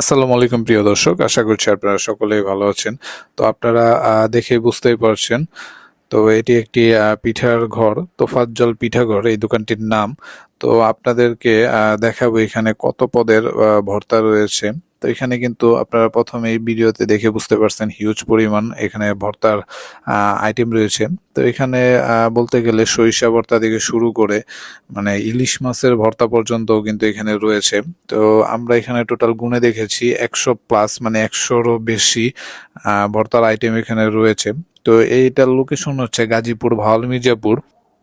আসসালামু আলাইকুম, প্রিয় দর্শক। আশা করছি আপনারা সকলেই ভালো আছেন। তো আপনারা দেখে বুঝতেই পারছেন। তো এটি একটি পিঠার ঘর, তোফাজ্জল পিঠাঘর এই দোকানটির নাম। তো আপনাদেরকে দেখাবো এখানে কত পদের ভর্তা রয়েছে। তো এখানে কিন্তু আপনারা প্রথমে এই ভিডিওতে দেখে বুঝতে পারছেন হিউজ পরিমাণ এখানে ভর্তার আইটেম রয়েছে। তো এখানে বলতে গেলে সরিষা ভর্তা থেকে শুরু করে মানে ইলিশ মাছের ভর্তা পর্যন্ত কিন্তু এখানে রয়েছে। তো আমরা এখানে টোটাল গুণে দেখেছি একশো প্লাস মানে একশোরও বেশি ভর্তার আইটেম এখানে রয়েছে। তো এইটার লোকেশন হচ্ছে গাজীপুর, ভাওয়াল মির্জাপুর।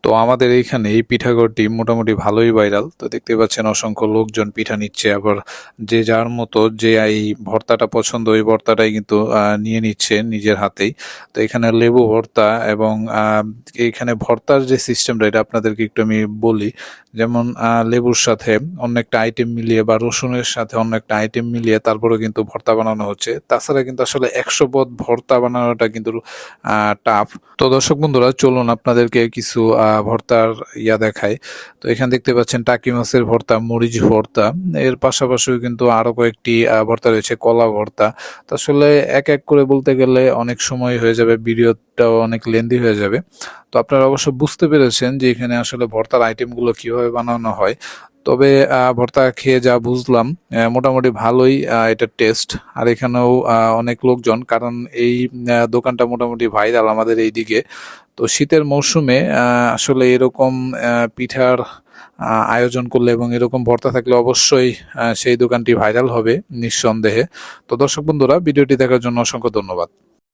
তো আমাদের এইখানে এই পিঠাঘরটি মোটামুটি ভালোই ভাইরাল। তো দেখতে পাচ্ছেন অসংখ্য লোকজন পিঠা নিচ্ছে, আবার যে যার মতো যে এই ভর্তাটা পছন্দ, ওই ভর্তাটাই কিন্তু নিয়ে নিচ্ছে নিজের হাতেই। তো এখানে লেবু ভর্তা এবং এখানে ভর্তার যে সিস্টেমটা, এটা আপনাদেরকে একটু আমি বলি। যেমন লেবুর সাথে অন্য একটা আইটেম মিলিয়ে বা রসুনের সাথে অন্য একটা আইটেম মিলিয়ে তারপরে কিন্তু ভর্তা বানানো হচ্ছে। তাছাড়া কিন্তু আসলে একশো পদ ভর্তা বানানোটা কিন্তু টাফ তো দর্শক বন্ধুরা, চলুন আপনাদেরকে কিছু ভর্তার ইয়া দেখায়। তো এখানে দেখতে পাচ্ছেন টাকি মাছের ভর্তা, মরিচ ভর্তা। এর পাশাপাশিও কিন্তু আরও কয়েকটি ভর্তা রয়েছে, কলা ভর্তা। আসলে এক এক করে বলতে গেলে অনেক সময় হয়ে যাবে, ভিডিওটাও অনেক লেন্দি হয়ে যাবে। তো আপনারা অবশ্য বুঝতে পেরেছেন যে এখানে আসলে ভর্তার আইটেমগুলো কীভাবে বানানো হয়। তবে ভর্তা খেয়ে যা বুঝলাম মোটামুটি ভালোই এটার টেস্ট আর এখানেও অনেক লোকজন, কারণ এই দোকানটা মোটামুটি ভাইরাল আমাদের এইদিকে। তো শীতের মৌসুমে আসলে এরকম পিঠার আয়োজন করলে এবং এরকম ভর্তা থাকলে অবশ্যই সেই দোকানটি ভাইরাল হবে, নিঃসন্দেহে। তো দর্শক বন্ধুরা, ভিডিওটি দেখার জন্য অসংখ্য ধন্যবাদ।